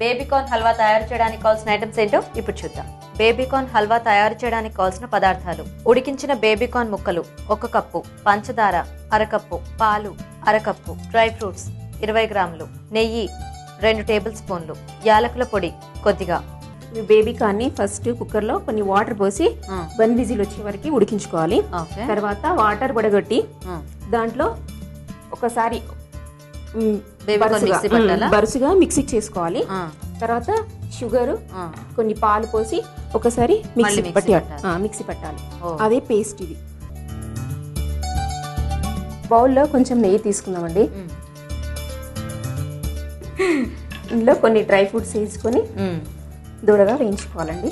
Baby corn halwa తయారు చేయడానికి కావాల్సిన ఐటమ్స్ ఏంటో ఇప్పుడు చూద్దాం. బేబీకార్న్ హల్వా తయారు చేయడానికి కావాల్సిన పదార్థాలు. ఉడికించిన బేబీకార్న్ ముక్కలు ఒక కప్పు పంచదార అరకప్పు పాలు అరకప్పు డ్రై ఫ్రూట్స్ ఇరవై గ్రాములు నెయ్యి రెండు టేబుల్ స్పూన్లు యాలకుల పొడి కొద్దిగా. బేబీ కార్న్ని ఫస్ట్ కుక్కర్లో కొన్ని వాటర్ పోసి వన్ విజిల్ వచ్చే వరకు ఉడికించుకోవాలి. తర్వాత వాటర్ పడగొట్టి దాంట్లో ఒకసారి బరుసుగా, మిక్సీ చేసుకోవాలి. తర్వాత షుగర్ కొన్ని పాలు పోసి ఒకసారి మిక్సీ పట్టి మిక్సీ పట్టాలి. అదే పేస్ట్ ఇది. బౌల్లో కొంచెం నెయ్యి తీసుకుందామండి. ఇందులో కొన్ని డ్రై ఫ్రూట్స్ వేసుకొని దూడగా వేయించుకోవాలండి.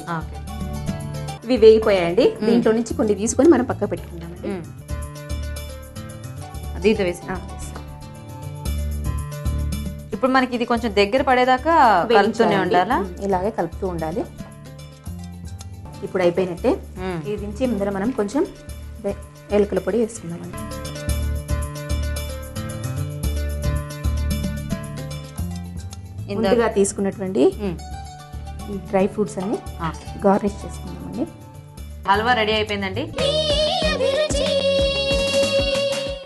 ఇవి వేగిపోయాయండి. దీంట్లో నుంచి కొన్ని తీసుకొని మనం పక్క పెట్టుకుందామండి. వేసి ఆ, ఇప్పుడు మనకి ఇది కొంచెం దగ్గర పడేదాకా కలుపుతూనే. ఉండాలా? ఇలాగే కలుపుతూ ఉండాలి. ఇప్పుడు అయిపోయినట్టే. ఇది దించి ముందర మనం కొంచెం ఏలకుల పొడి వేసుకుందామండి. ముందుగా తీసుకున్నటువంటి డ్రై ఫ్రూట్స్ అన్ని. గార్నిష్ చేసుకుందామండి. హల్వా రెడీ అయిపోయిందండి.